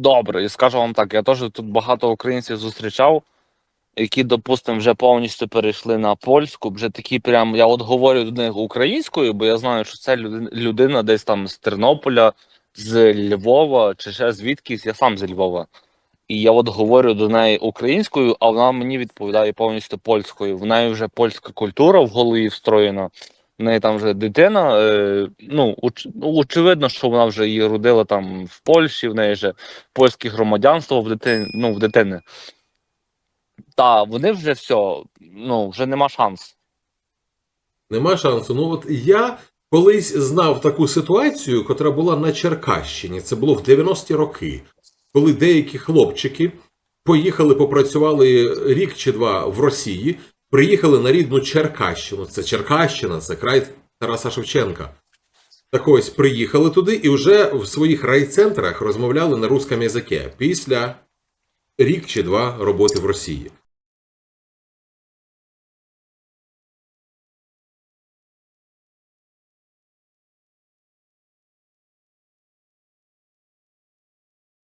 добре. І скажу вам так, я теж тут багато українців зустрічав, які, допустимо, вже повністю перейшли на польську, вже такі прям, я от говорю до них українською, бо я знаю, що це людина десь там з Тернополя, з Львова чи ще звідкись, я сам зі Львова. І я от говорю до неї українською, а вона мені відповідає повністю польською. В неї вже польська культура в голові встроєна. В неї там вже дитина. Е, ну, ну, очевидно, що вона вже її родила там в Польщі, в неї вже польське громадянство в дитини, ну, в дитини. Та вони вже все, ну, вже нема шансу. Нема шансу. Ну от я колись знав таку ситуацію, котра була на Черкащині. Це було в 90-ті роки, коли деякі хлопчики поїхали, попрацювали рік чи два в Росії, приїхали на рідну Черкащину. Це Черкащина, це край Тараса Шевченка. Так ось приїхали туди і вже в своїх райцентрах розмовляли на русском язикі після рік чи два роботи в Росії.